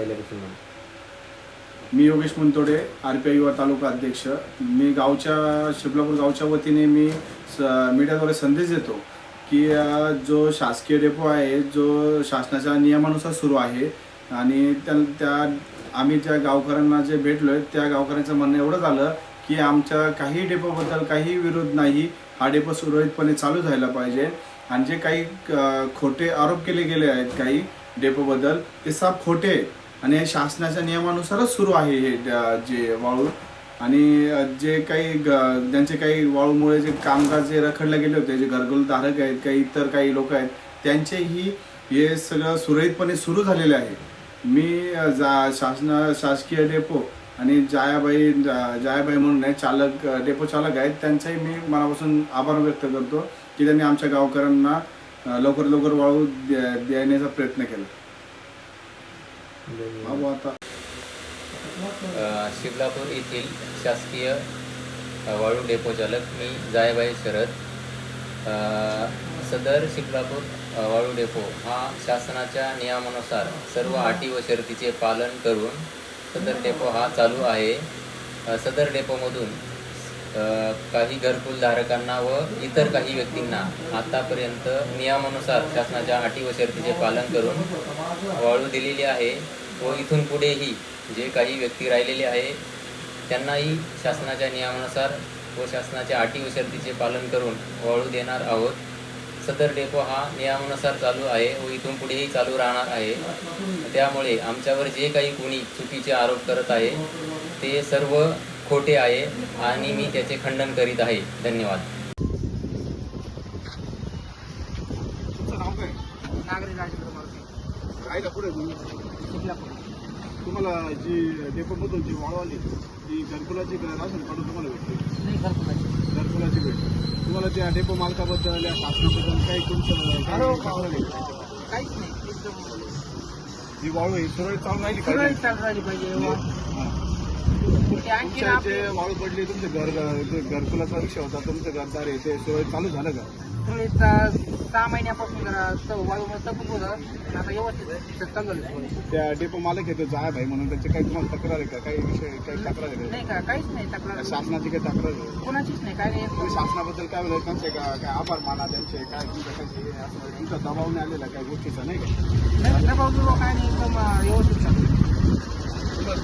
पहिल्यापासून मी Yogesh Muntode R P I युवा तालुका अध्यक्ष. मी गावच्या शिबलापूर गावच्या वतीने मी स मीडियाद्वारे संदेश देतो की अ, जो शासकीय डेपो आहे जो शासनाच्या नियमानुसार सुरू आहे आणि त्या त्या आम्ही ज्या गावकऱ्यांना जे भेटलो आहे त्या गावकऱ्यांचं म्हणणं एवढं झालं की आमच्या काही डेपोबद्दल काही विरोध नाही. हा डेपो सुरळीतपणे चालू झाला पाहिजे. आणि जे काही अ, खोटे आरोप केले गेले आहेत काही डेपोबद्दल ते साफ खोटे आहेत. आणि शासनाच्या नियमानुसारच सुरू आहे हे जे वाळू. आणि जे काही ग- ज्यांचे काही वाळूमुळे जे कामगार जे रखडले गेले होते जे घरगुलधारक आहेत काही इतर काही लोक आहेत त्यांचेही हे सगळं सुरळीतपणे सुरू झालेले आहे. मी जा शासना शासकीय डेपो आणि जायाबाई जा- जायाबाई म्हणून आहे चालक डेपो चालक आहेत त्यांचाही मी मनापासून आभार व्यक्त करतो की त्यांनी आमच्या गावकऱ्यांना लवकर लवकर वाळू द्या- देण्याचा प्रयत्न केला. शिवलापूर येथील शासकीय वाळू डेपो चालक मी जायबाई शरद. सदर शिवलापूर वाळू डेपो हा शासनाच्या नियमानुसार सर्व अटी व शर्तीचे पालन करून सदर डेपो हा चालू आहे. सदर डेपोमधून काही घरकुल धारकांना व इतर काही व्यक्तींना आतापर्यंत नियमानुसार शासनाच्या अटी व शर्तीचे पालन करून वाळू दिलेली आहे. व इथून पुढेही जे काही व्यक्ती राहिलेले आहे त्यांनाही शासनाच्या नियमानुसार व शासनाच्या अटी व शर्तीचे पालन करून वाळू देणार आहोत. सदर डेपो हा नियमानुसार चालू आहे व इथून पुढेही चालू राहणार आहे. त्यामुळे आमच्यावर जे काही कोणी चुकीचे आरोप करत आहे ते सर्व खोटे आहे आणि मी त्याचे खंडन करीत आहे. धन्यवाद तुमचं नाव काय नागरी राजेंद्र पुढे तुम्हाला जी डेपोमधून जी वाळू आली ती घरकुलाची राशन काढून तुम्हाला नाही घरकुलाची. घरकुलाची भेट तुम्हाला त्या डेपो मालकाबद्दल या शासनाबद्दल काही तुमचं आहे? काहीच नाही. एकदम ही वाळू ही सुरळीत चालू राहिली सुरळीत चालू राहिली पाहिजे. ते आणखी तुमच्या जे वाळू पडली तुमचे घर घरकुलाचा विषय होता तुमचं घरदार आहे ते सुरळीत चालू झालं का? सुरळीत सहा महिन्यापासून जरा स- वायूमुळे तपूक होतं. आता व्यवस्थित चालू आहे सुरळीत. त्या डेपो मालक येतो जाय भाई म्हणून. त्यांची काही तुम्हाला तक्रार आहे का? काही विषय काही तक्रार आहे? नाही का? काहीच नाही तक्रार. शासनाची काही तक्रार आहे कोणाचीच नाही. काय नाही. तुम्ही शासनाबद्दल काय बोलायचं त्यांचे का काय आभार माना त्यांचे? काय तुमचं काही हे असं तुमचा दबाव नाही आलेला काही गोष्टीचा नाही का? नाही दबाव बिबाव काय नाही. एकदम अं, व्यवस्थित चालू आहे.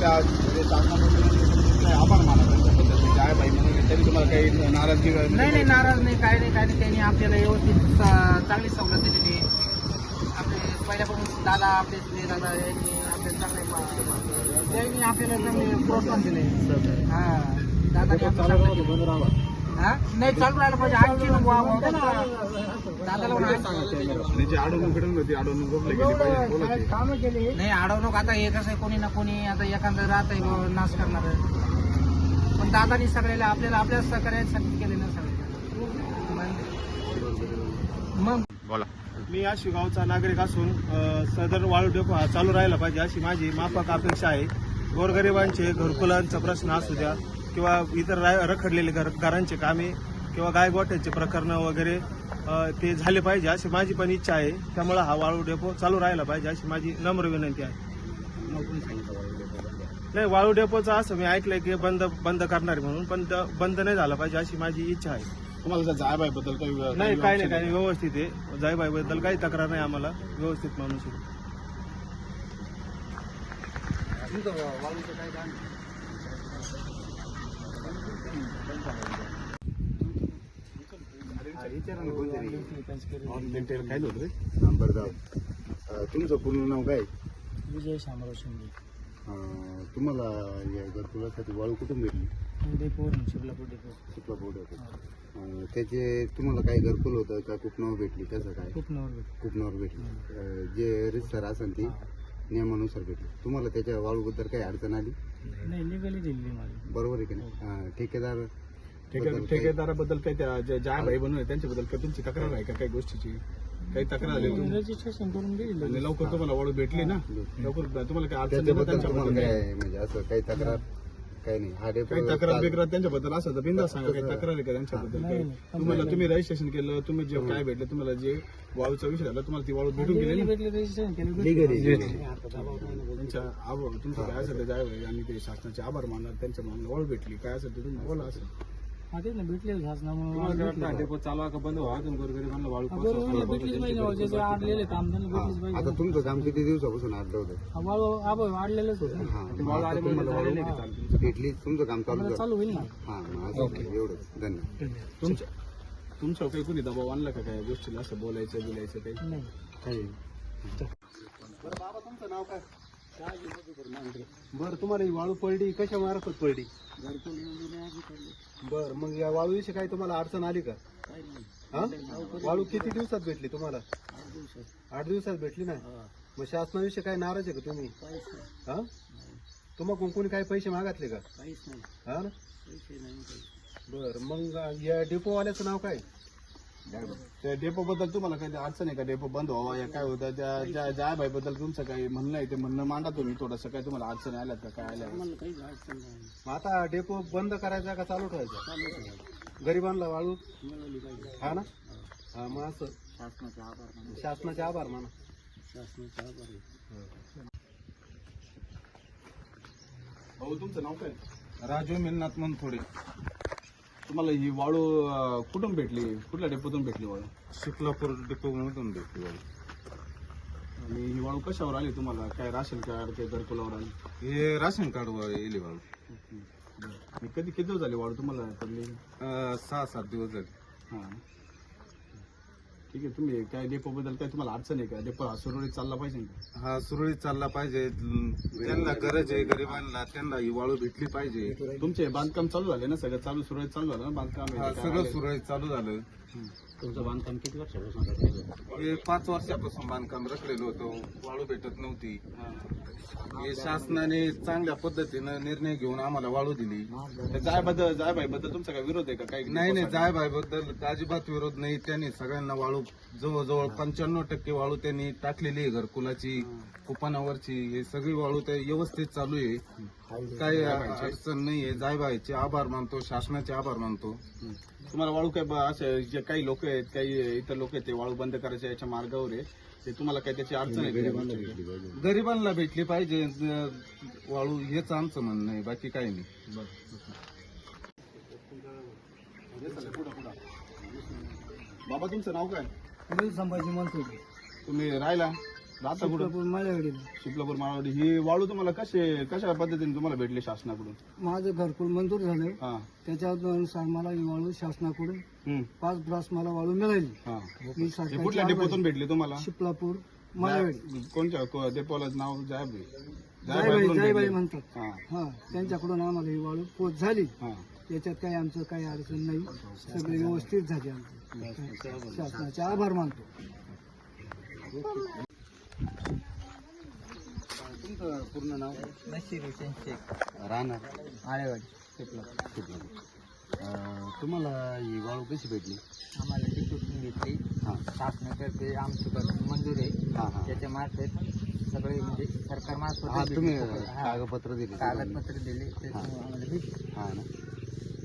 त्या म्हणजे शासनाबद्दल काय आभार माना त्यांच्याबद्दल. ते जाय भाई म्हणून तरी तुम्हाला काही नाराजगी नाही नाही नाराज नाही काय नाही काय नाही. त्यांनी आपल्याला व्यवस्थित चांगली सवलत दिलेली आहे. आपले पहिल्यापासून दादा आपले दादा यांनी आपले चांगले मा- त्यांनी आपल्याला चांगले प्रोत्साहन दिले. हा. चांगलं- हा? नाही चालू राहिलं पाहिजे. आणखी दादाला अडवणूक नाही अडवणूक आता हे कसं आहे कोणी ना कोणी आता एखादं राहत आहे नाश करणार. पण दादानी सगळ्याला आपल्याला आपल्या सहकार्यासाठी केले ना सगळे. मग बोला. मी या शिगावचा नागरिक असून सदर वाळू डेपो हा चालू राहायला पाहिजे अशी माझी माफक अपेक्षा आहे. गोरगरिबांचे घरकुलांचा प्रश्न असू द्या किंवा इतर रखडलेले घर घरांचे कामे किंवा गायगोठ्याचे प्रकरणं वगैरे ते झाले पाहिजे अशी माझी पण इच्छा आहे. त्यामुळे हा वाळू डेपो चालू राहायला पाहिजे अशी माझी नम्र विनंती आहे. नाही वाळू डेपोचं असं मी ऐकलंय की बंद बंद करणार आहे म्हणून पण बंद नाही झाला पाहिजे अशी माझी इच्छा आहे. तुम्हाला जायबाई बद्दल काही नाही काही नाही काही नाही व्यवस्थित आहे. जाईबाई बद्दल काही तक्रार नाही आम्हाला. व्यवस्थित माणूस आहे. तुमचं पूर्ण नाव? काय विजय शामराव शिंदे. अं, तुम्हाला या घरकुलासाठी वाळू कुठून भेटली? डेपो शिवलापूर डेपो सुपला बोर्ड होतं त्याचे तुम्हाला काही घरकुल होतं का? कुपनावर भेटली कसं काय? खूप नवर कुपनावर भेटली. अं, जे रितसर असेल ती नियमानुसार भेटली. तुम्हाला त्याच्या वाळूबद्दल काही अडचण आली? नाही लिगली दिली माझी. बरोबर आहे की नाही? अं, ठेकेदार ठेके- ठेकेदाराबद्दल काही त्या जे जाय भाई बनवून त्यांच्याबद्दल काही तुमची तक्रार आहे का? काही गोष्टीची? काही तक्रार आली रजिस्ट्रेशन करून आणि लवकर तुम्हाला वाळू भेटली ना? लवकर. तुम्हाला काही अडचण नाही ना त्याच्याबद्दल तुम्हाला त्यांच्याबद्दल काय म्हणजे असं काही तक्रार काही नाही. हा डेपो काही तक्रार बिक्रार त्यांच्याबद्दल असं तर बिंदा सांगा. काही तक्रार आहे का त्यांच्याबद्दल? काही तुम्हाला तुम्ही रजिस्ट्रेशन केलं तुम्ही जे काय भेटलं तुम्हाला जे वाळूचा विषय झाला तुम्हाला ती वाळू भेटून गेली ना? त्यांच्या आभार तुमचं काय असेल ते जाय आणि ते शासनाचे आभार मानणार त्यांच्या मनाला वाळू भेटली. काय असेल ते तुम्ही बोला असं. हा. आता तुमचं काम किती दिवसापासून आडलं होतं? हा मग आता तुम्हाला वाळू भेटली तुमचं काम चालू झालं. हा मग असं एवढंच. धन्यवाद. तुमच्या तुमच्यावर काही कोणी दबाव आणला का काय गोष्टीला? असं बोलायचं बोलायचं काही? काही बरं बाबा तुमचं नाव काय? बरं तुम्हाला ही वाळू पडली कशा मार्फत पडली? बर मग या वाळूविषयी काही तुम्हाला अडचण आली का? हा? वाळू किती दिवसात भेटली तुम्हाला? आठ दिवसात भेटली ना? मग शासनाविषयी काय नाराज आहे का तुम्ही? हा? तुम्हाला कोणी काही पैसे मागितले का? हा ना? बर मग या डेपोवाल्याचं नाव काय? त्या डेपो बद्दल तुम्हाला काही अडचण आहे का? डेपो बंद व्हावा या काय होतं? त्या ज्या ज्या बाई बद्दल तुमचं काही म्हणणं आहे? ते म्हणणं मांडा तुम्ही थोडंसं. काय तुम्हाला अडचणी आल्यात का? काय आल्या मग आता डेपो बंद करायचा का चालू ठेवायचा? गरिबांना वाळू हा ना? हा मग असं. शासनाचे आभार माना. भाऊ तुमचं नाव काय? राजू मिलनाथ मनथोडे. तुम्हाला ही वाळू अं, कुठून भेटली? कुठल्या डेपोतून भेटली वाळू? शिकलापूर डिपो मधून भेटली वाळू. आणि ही वाळू कशावर आली तुम्हाला? काय राशन कार्ड ते घरकुलावर आली? हे राशन कार्ड वर येली वाळू आणि कधी किती दिवस झाले वाळू तुम्हाला पडली अं, सहा सात दिवस झाले. हा. ठीक आहे तुम्ही काय डेपो बद्दल काय तुम्हाला अडचण आहे का? डेपो हा सुरळीत चालला पाहिजे हा सुरळीत चालला पाहिजे. त्यांना गरज आहे गरिबांना त्यांना ही वाळू भेटली पाहिजे. तुमचे बांधकाम चालू झाले ना सगळं? चालू सुरळीत चालू झालं ना बांधकाम? हा सगळं? सुरळीत चालू झालं. तुमचं बांधकाम किती वर्षापासून हे पाच वर्षापासून बांधकाम रखलेलं होतं. वाळू भेटत नव्हती. हे. शासनाने चांगल्या पद्धतीनं निर्णय घेऊन आम्हाला वाळू दिली. जायबद्दल जाय बाई बद्दल तुमचा काय विरोध आहे का? काही नाही नाही जायभाई बद्दल अजिबात विरोध नाही. त्यांनी सगळ्यांना वाळू जवळजवळ पंच्याण्णव टक्के वाळू त्यांनी टाकलेली आहे घरकुलाची कुपनावरची. हे सगळी वाळू त्या व्यवस्थित चालू आहे. काही अडचण नाहीये जायभाईचे आभार मानतो शासनाचे आभार मानतो. तुम्हाला वाळू काय ब- असे जे काही लोक आहेत काही इतर लोक आहेत ते वाळू बंद करायच्या याच्या मार्गावर आहे. ते तुम्हाला काय त्याची अडचण आहे? गरिबांना भेटली पाहिजे. वाळू हेच आमचं म्हणणं आहे बाकी काही नाही. बाबा तुमचं नाव काय? संभाजी म्हणतो तुम्ही राहिला? राहता कुठं? माझ्याकडे शिपलापूर माळवाडी. ही वाळू तुम्हाला कसे कशा पद्धतीने तुम्हाला भेटली शासनाकडून? माझं घरकुल मंजूर झालंय. हा. त्याच्यानुसार मला ही वाळू शासनाकडून हम्म. पाच ब्रास मला वाळू मिळाली. हा. मी हे कुठल्या. डेपोतून भेटली तुम्हाला? शिपलापूर माळेवाडी. जाय- कोणत्या? को- डेपोला नाव जायबाई जायबाई जायबाईकडून जायबाई भेटली. म्हणतात. हा. हा. त्यांच्याकडून आम्हाला ही वाळू पोच झाली. हा. त्याच्यात काही आमचं काही अडचण नाही. सगळे व्यवस्थित झाले आमचे. शासनाचे आभार मानतो. तुमचं पूर्ण नाव? नशीर हुसेन शेख राहणार. आळेवाडी. अं, तुम्हाला ही वाळू कशी भेटली? आम्हाला टिकीट घेतली? हा. शासनातर्फे आमची बस मंजूर आहे. हा हा. त्याच्या मार्फत सगळे म्हणजे सरकार हा मार्फत तुम्ही हा. कागदपत्र दिले कागदपत्र दिले त्याच्यामुळे आम्हाला भेटली. हा ना.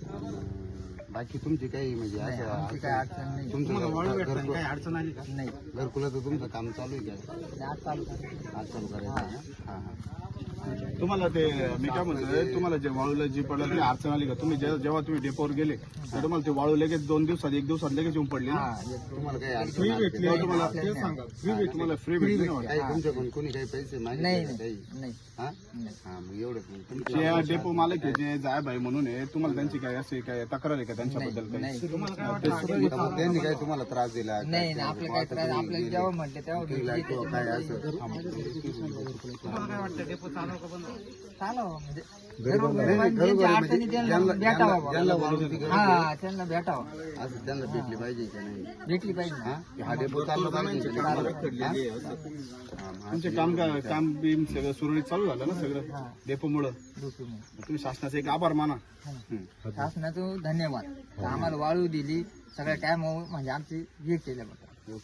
अन्, बाकी तुमची काही म्हणजे नाही, असं आमची अडचण नाही. तुमचं घर- घरकुल अडचण आली का? नाही. घरकुलाचं तुमचं काम चालू आहे का? आज चालू करा. आज चालू करायचं आहे? हा हा. तुम्हाला ते मी काय म्हणतोय तुम्हाला जे वाळूला जी पडलं ते अडचण आली का? तुम्ही जे- जेव्हा तुम्ही डेपोवर गेले तर तुम्हाला ते वाळू लगेच दोन दिवसात एक दिवसात लगेच येऊन पडली ना? एक तुम्हाला काही अडचण फ्री आली? तुम्हाला आपल्याला ते सांगा. फ्री भेटली. तुम्हाला फ्री भेटली ना वाटतं. काही तुमच्याकडून कोणी काही पैसे मागितले नाही का? काही? हा? हा मग जे डेपो मालक आहे जे जायबाई म्हणून आहे तुम्हाला त्यांची काय असे काय तक्रार आहे का त्यांच्याबद्दल काही? नाही. मग त्यांनी काय तुम्हाला त्रास दिला? नाही नाही आपलं काय त्रास? आपल्याला जेव्हा म्हटलं तेव्हा वकिला भेटली किंवा काय असं? म्हणजे. म्हणजे त्यांना भेटावं हा असं त्यांना भेटली पाहिजे का नाही? भेटली पाहिजे. हा? हा डेपो चालला पाहिजे? हा? हा, तुमचे काम का- काम बिम सगळं सुरळीत चालू झालं ना सगळं? डेपोमुळं? दुखी नाही. तुम्ही शासनाचा एक आभार माना. शासनाचं धन्यवाद. आम्हाला वाळू दिली. सगळ्या टाइम म्हणजे आमची हे केलं बघा.